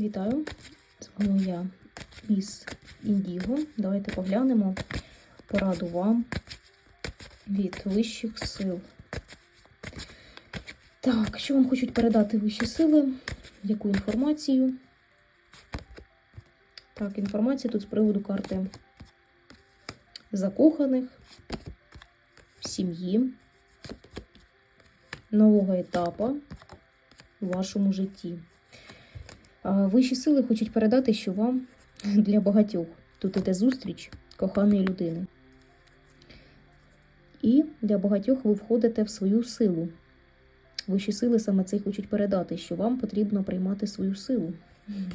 Вітаю! З вами я, міс Індіго. Давайте поглянемо пораду вам від вищих сил. Так, що вам хочуть передати вищі сили? Яку інформацію? Так, інформація тут з приводу карти закоханих, сім'ї, нового етапу у вашому житті. Вищі сили хочуть передати, що вам для багатьох тут іде зустріч коханої людини. І для багатьох ви входите в свою силу. Вищі сили саме це хочуть передати, що вам потрібно приймати свою силу.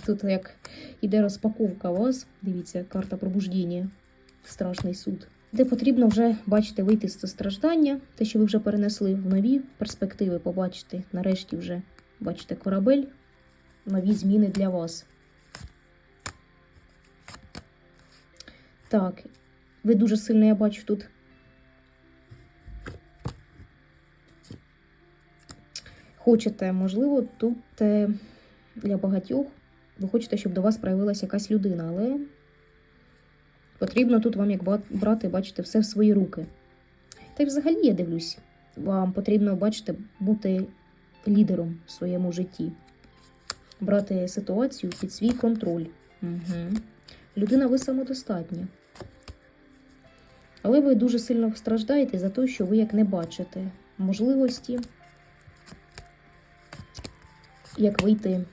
Тут як іде розпаковка вас, дивіться, карта пробуждіння, страшний суд, де потрібно вже бачите, вийти з це страждання, те, що ви вже перенесли в нові перспективи, побачити, нарешті вже бачите корабель, нові зміни для вас. Так, ви дуже сильно, я бачу тут. Хочете, можливо, тут е, для багатьох ви хочете, щоб до вас проявилася якась людина, але потрібно тут вам, як брати, бачите, все в свої руки. Та й взагалі я дивлюсь, вам потрібно, бачите, бути лідером в своєму житті, брати ситуацію під свій контроль. Угу. Людина, ви самодостатня. Але ви дуже сильно страждаєте за те, що ви як не бачите можливості, як вийти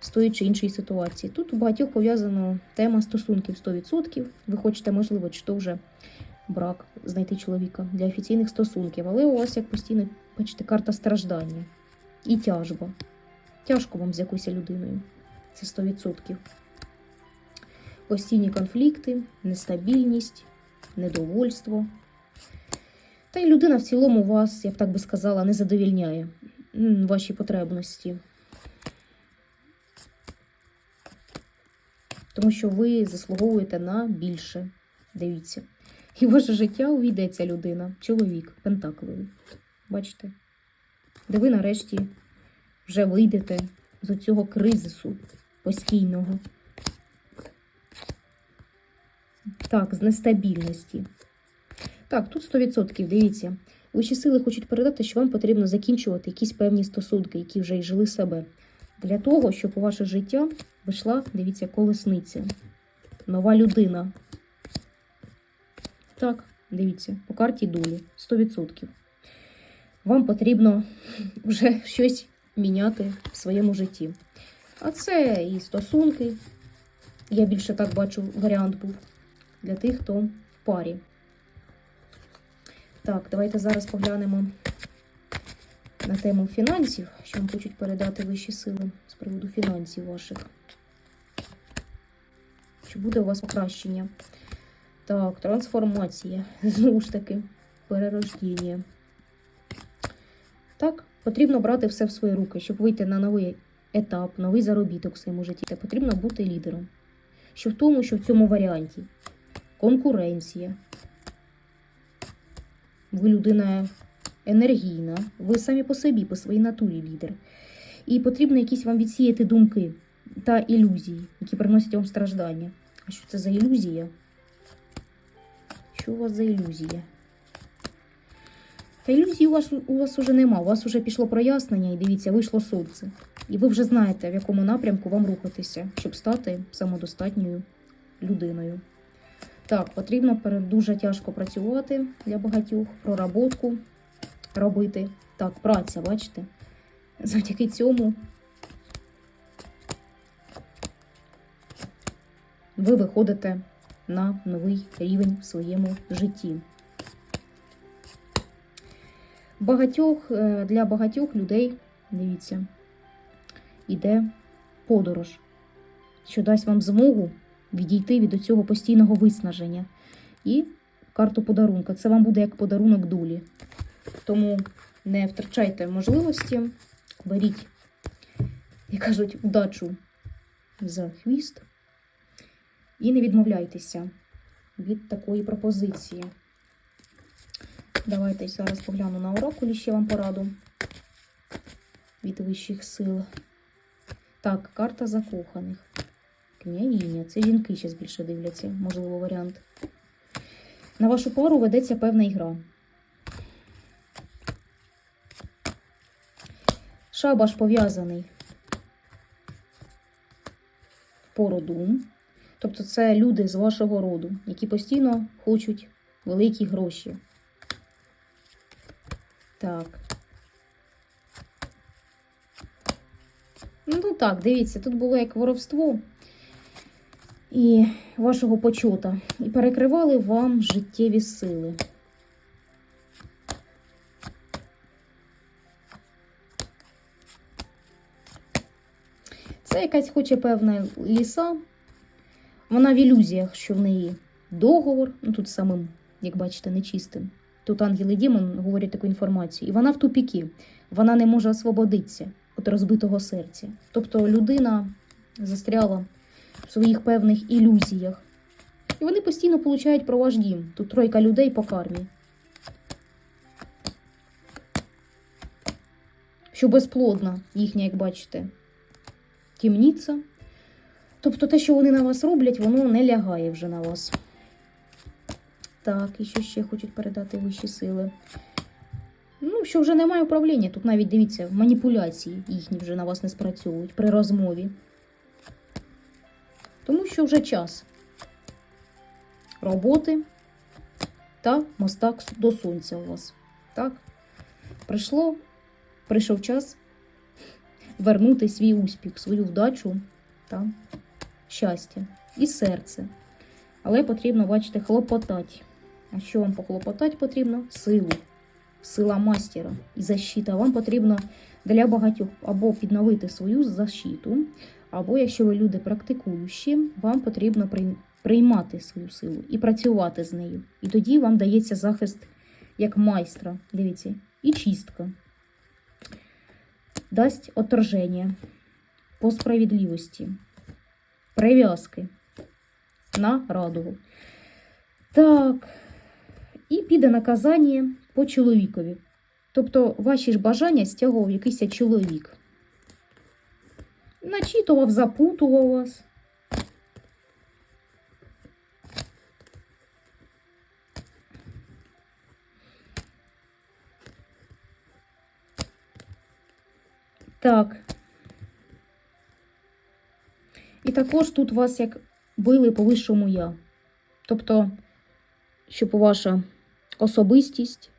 з тої чи іншої ситуації. Тут у багатьох пов'язана тема стосунків 100%. Ви хочете, можливо, чи то вже брак знайти чоловіка для офіційних стосунків, але у вас як постійно, бачите, карта страждання і тяжба. Тяжко вам з якоюсь людиною. Це 100%. Постійні конфлікти, нестабільність, недовольство. Та й людина в цілому вас, я б так би сказала, не задовільняє ваші потребності. Тому що ви заслуговуєте на більше. Дивіться. І ваше життя увійде ця людина, чоловік, пентакливий. Бачите? Де ви нарешті вже вийдете з цього кризису постійного. Так, з нестабільності. Так, тут 100%, дивіться. Вищі сили хочуть передати, що вам потрібно закінчувати якісь певні стосунки, які вже й жили себе. Для того, щоб у ваше життя вийшла, дивіться, колесниця. Нова людина. Так, дивіться, по карті долі 100%. Вам потрібно вже щось міняти в своєму житті. А це і стосунки. Я більше так бачу, варіант був для тих, хто в парі. Так, давайте зараз поглянемо на тему фінансів, що вам хочуть передати вищі сили з приводу фінансів ваших. Чи буде у вас покращення? Так, трансформація. Знову ж таки, перерождіння. Так, потрібно брати все в свої руки, щоб вийти на новий етап, новий заробіток в своєму житті. Та потрібно бути лідером. Що в тому, що в цьому варіанті конкуренція. Ви людина енергійна, ви самі по собі, по своїй натурі лідер. І потрібно якісь вам відсіяти думки та ілюзії, які приносять вам страждання. А що це за ілюзія? Що у вас за ілюзія? Та ілюзії у вас у вас уже нема. У вас вже пішло прояснення, і дивіться, вийшло сонце. І ви вже знаєте, в якому напрямку вам рухатися, щоб стати самодостатньою людиною. Так, потрібно дуже тяжко працювати для багатьох, проработку робити. Так, праця, бачите? Завдяки цьому ви виходите на новий рівень в своєму житті. Багатьох, е, для багатьох людей, дивіться, іде подорож, що дасть вам змогу відійти від цього постійного виснаження. І карту подарунка. Це вам буде як подарунок долі. Тому не втрачайте можливості, беріть, як кажуть, удачу за хвіст. І не відмовляйтеся від такої пропозиції. Давайте зараз погляну на оракулі ще вам пораду від вищих сил. Так, карта закоханих. Княгиня. Це жінки зараз більше дивляться, можливо, варіант. На вашу пару ведеться певна ігра. Шабаш пов'язаний по роду. Тобто це люди з вашого роду, які постійно хочуть великі гроші. Так. Ну так, дивіться, тут було як воровство і вашого почота. І перекривали вам життєві сили. Це якась хоче певна ліса. Вона в ілюзіях, що в неї договор, ну тут самим, як бачите, нечистим. Тут ангел і демон говорять таку інформацію. І вона в тупіки, вона не може освободитися від розбитого серця. Тобто людина застряла в своїх певних ілюзіях. І вони постійно получають про ваш дім. Тут тройка людей по кармі. Що безплодна їхня, як бачите, тімніця. Тобто те, що вони на вас роблять, воно не лягає вже на вас. Так, і що ще хочуть передати вищі сили? Ну, що вже немає управління. Тут навіть дивіться, маніпуляції їхні вже на вас не спрацьовують при розмові. Тому що вже час роботи та мостак до сонця у вас. Так? Прийшло, прийшов час вернути свій успіх, свою вдачу та щастя і серце. Але потрібно, бачите, хлопотати. Що вам похлопотати потрібно? Силу. Сила мастера і защита. Вам потрібно для багатьох або підновити свою защиту, або, якщо ви люди практикуючі, вам потрібно приймати свою силу і працювати з нею. І тоді вам дається захист як майстра. Дивіться, і чистка. Дасть отторження по справедливості, прив'язки на радугу. Так, і піде наказання по чоловікові. Тобто ваші ж бажання стягував якийсь чоловік. Начитував, запутував вас. Так. І також тут вас як били по вищому я. Тобто, щоб ваша особистість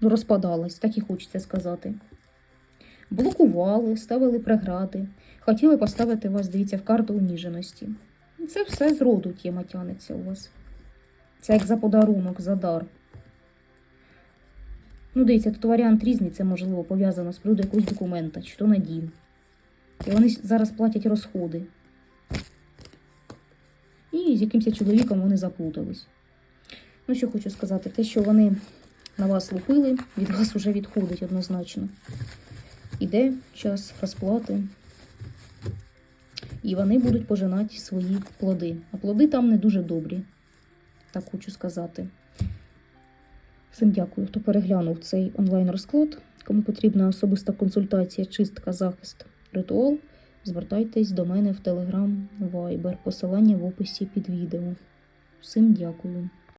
розпадалась, так і хочеться сказати. Блокували, ставили прегради, хотіли поставити вас, дивіться, в карту уніженості. Це все з роду тєма тянеться у вас. Це як за подарунок, за дар. Ну, дивіться, тут варіант різний, це можливо пов'язано з приводу якогось документа, чи то на дім. І вони зараз платять розходи. І з якимось чоловіком вони заплутались. Ну, що хочу сказати, те, що вони на вас лупили, від вас вже відходить однозначно. Іде час розплати, і вони будуть пожинати свої плоди. А плоди там не дуже добрі, так хочу сказати. Всім дякую, хто переглянув цей онлайн-розклад. Кому потрібна особиста консультація, чистка, захист, ритуал, звертайтесь до мене в Telegram, Viber. Посилання в описі під відео. Всім дякую.